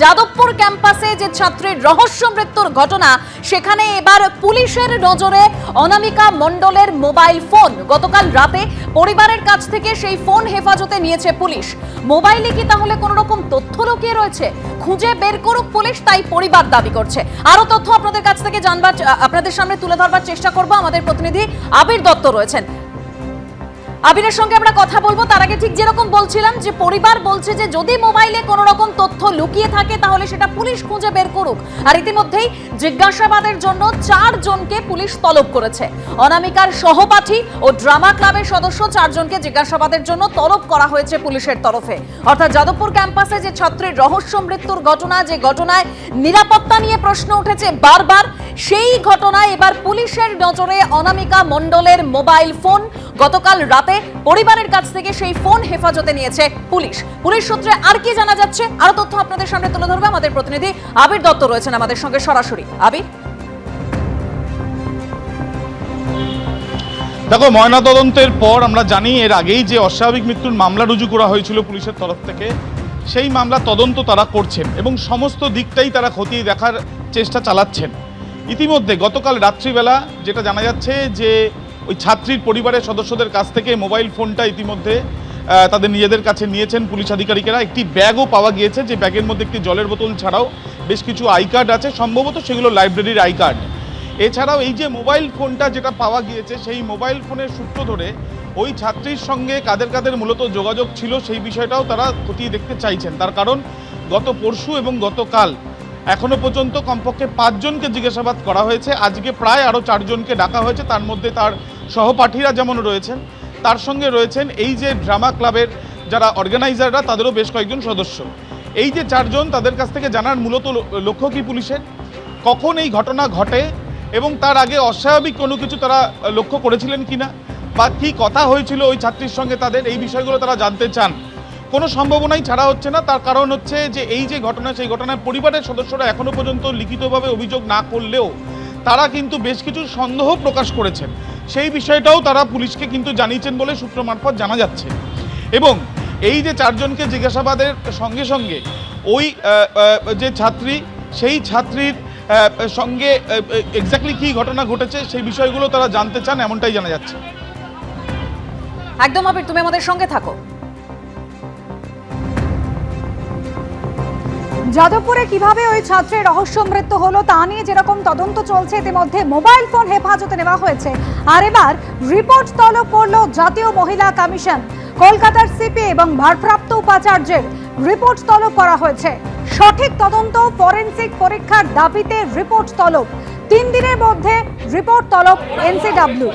যাদবপুর ক্যাম্পাসে যে ছাত্রীর রহস্য মৃত্যুর ঘটনা, সেখানে এবার পুলিশের নজরে অনামিকা মণ্ডলের মোবাইল ফোন। গতকাল রাতে পরিবারের কাছ থেকে সেই ফোন হেফাজতে নিয়েছে পুলিশ। মোবাইলে কি তাহলে কোনো রকম তথ্য লুকিয়ে রয়েছে? খুঁজে বের করুক পুলিশ, তাই পরিবার দাবি করছে। আরও তথ্য আপনাদের কাছ থেকে জানবার আপনাদের সামনে তুলে ধরবার চেষ্টা করব। আমাদের প্রতিনিধি আবির দত্ত রয়েছেন। আবিরের সঙ্গে আমরা কথা বলব। তার আগে ঠিক যেরকম বলছিলাম যে, পরিবার বলছে যে, যদি মোবাইলে কোনো রকম তথ্য লুকিয়ে থাকে, তাহলে সেটা পুলিশ খুঁজে বের করুক। আর ইতিমধ্যেই জিজ্ঞাসাবাদের জন্য চার জনকে পুলিশ তলব করেছে। অনামিকার সহপাঠী ও ড্রামা ক্লাবের সদস্য চারজনকে জিজ্ঞাসাবাদের জন্য তলব করা হয়েছে পুলিশের তরফে। অর্থাৎ যাদবপুর ক্যাম্পাসে যে ছাত্রের রহস্য মৃত্যুর ঘটনা, যে ঘটনায় নিরাপত্তা নিয়ে প্রশ্ন উঠেছে বারবার, সেই ঘটনায় এবার পুলিশের নজরে অনামিকা মণ্ডলের মোবাইল ফোন। গতকাল রাতে পরিবারের কাছ থেকে সেই ফোন হেফাজতে নিয়েছে পুলিশ। পুলিশ সূত্রে আর কি জানা যাচ্ছে আরও তথ্য আপনাদের সামনে তুলে ধরবে। আমাদের প্রতিনিধি আবির দত্ত রয়েছেন আমাদের সঙ্গে সরাসরি। আবির? দেখো, ময়নাতদন্তের পর আমরা জানি এর আগেই যে অস্বাভাবিক মৃত্যুর মামলা রুজু করা হয়েছিল পুলিশের তরফ থেকে, সেই মামলা তদন্ত তারা করছেন এবং সমস্ত দিকটাই তারা খতিয়ে দেখার চেষ্টা চালাচ্ছেন। ইতিমধ্যে গতকাল রাত্রিবেলা যেটা জানা যাচ্ছে যে ওই ছাত্রীর পরিবারের সদস্যদের কাছ থেকে মোবাইল ফোনটা ইতিমধ্যে তাদের নিজেদের কাছে নিয়েছেন পুলিশ আধিকারিকেরা। একটি ব্যাগও পাওয়া গিয়েছে, যে ব্যাগের মধ্যে একটি জলের বোতল ছাড়াও বেশ কিছু আই কার্ড আছে, সম্ভবত সেগুলো লাইব্রেরির আই কার্ড। এছাড়াও এই যে মোবাইল ফোনটা যেটা পাওয়া গিয়েছে, সেই মোবাইল ফোনের সূত্র ধরে ওই ছাত্রীর সঙ্গে কাদের কাদের মূলত যোগাযোগ ছিল, সেই বিষয়টাও তারা খতিয়ে দেখতে চাইছেন। তার কারণ, গত পরশু এবং গতকাল এখনও পর্যন্ত কমপক্ষে পাঁচজনকে জিজ্ঞাসাবাদ করা হয়েছে। আজকে প্রায় আরও চারজনকে ডাকা হয়েছে। তার মধ্যে তার সহপাঠীরা যেমন রয়েছেন, তার সঙ্গে রয়েছেন এই যে ড্রামা ক্লাবের যারা অর্গানাইজাররা, তাদেরও বেশ কয়েকজন সদস্য। এই যে চারজন, তাদের কাছ থেকে জানার মূলত লক্ষ্য কি পুলিশের? কখন এই ঘটনা ঘটে এবং তার আগে অস্বাভাবিক কোনো কিছু তারা লক্ষ্য করেছিলেন কিনা? বা কী কথা হয়েছিল ওই ছাত্রীর সঙ্গে তাদের? এই বিষয়গুলো তারা জানতে চান। কোনো সম্ভাবনাই ছাড়া হচ্ছে না, তার কারণ হচ্ছে যে এই যে ঘটনা, সেই ঘটনায় পরিবারের সদস্যরা এখনও পর্যন্ত লিখিতভাবে অভিযোগ না করলেও তারা কিন্তু বেশ কিছু সন্দেহ প্রকাশ করেছেন। সেই বিষয়টাও তারা পুলিশকে কিন্তু জানিয়েছেন বলে সূত্র মারফত জানা যাচ্ছে। এবং এই যে চারজনকে জিজ্ঞাসাবাদের সঙ্গে সঙ্গে ওই যে ছাত্রী, সেই ছাত্রীর সঙ্গে এক্স্যাক্টলি কী ঘটনা ঘটেছে সেই বিষয়গুলো তারা জানতে চান, এমনটাই জানা যাচ্ছে। একদম আবির, তুমি আমাদের সঙ্গে থাকো। যাদবপুরে কীভাবে ওই ছাত্রের রহস্য মৃত্যু হলো তা নিয়ে যেরকম তদন্ত চলছে, ইতিমধ্যে মোবাইল ফোন হেফাজতে নেওয়া হয়েছে। আর এবার রিপোর্ট তলব করল জাতীয় মহিলা কমিশন। কলকাতার সিপি এবং ভারপ্রাপ্ত উপাচার্যের রিপোর্ট তলব করা হয়েছে। সঠিক তদন্ত, ফরেনসিক পরীক্ষার দাবিতে রিপোর্ট তলব। তিন দিনের মধ্যে রিপোর্ট তলব এনসিডাব্লিউ।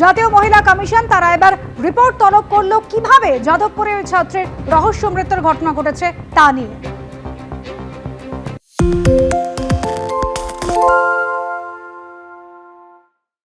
জাতীয় মহিলা কমিশন তারা এবার রিপোর্ট তলব করল কীভাবে যাদবপুরে ওই ছাত্রের রহস্য মৃত্যুর ঘটনা ঘটেছে তা নিয়ে।